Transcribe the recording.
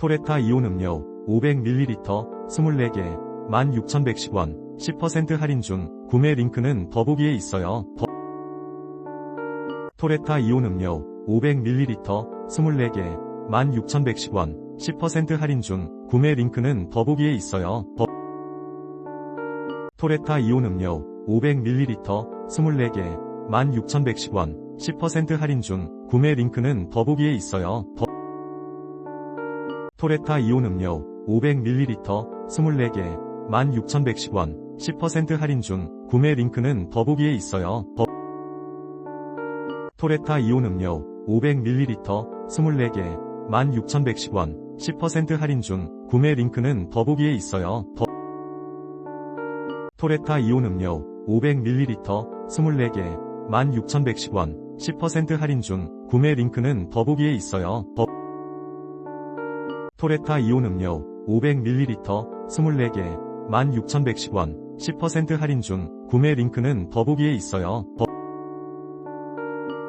토레타 이온 음료 500ml 24개 16,110원 10% 할인 중 구매 링크는 더보기에 있어요. 더- 토레타 이온 음료 500ml 24개 16,110원 10% 할인 중 구매 링크는 더보기에 있어요. 더- 토레타 이온 음료 500ml 24개 16,110원 10% 할인 중 구매 링크는 더보기에 있어요. 더- 토레타 이온 음료 500ml 24개 16,110원 10% 할인 중 구매 링크는 더보기에 있어요. 더- 토레타 이온 음료 500ml 24개 16,110원 10% 할인 중 구매 링크는 더보기에 있어요. 더- 토레타 이온 음료 500ml 24개 16,110원 10% 할인 중 구매 링크는 더보기에 있어요. 더- 토레타 이온 음료 500ml 24개 16,110원 10% 할인 중 구매 링크는 더보기에 있어요. 더-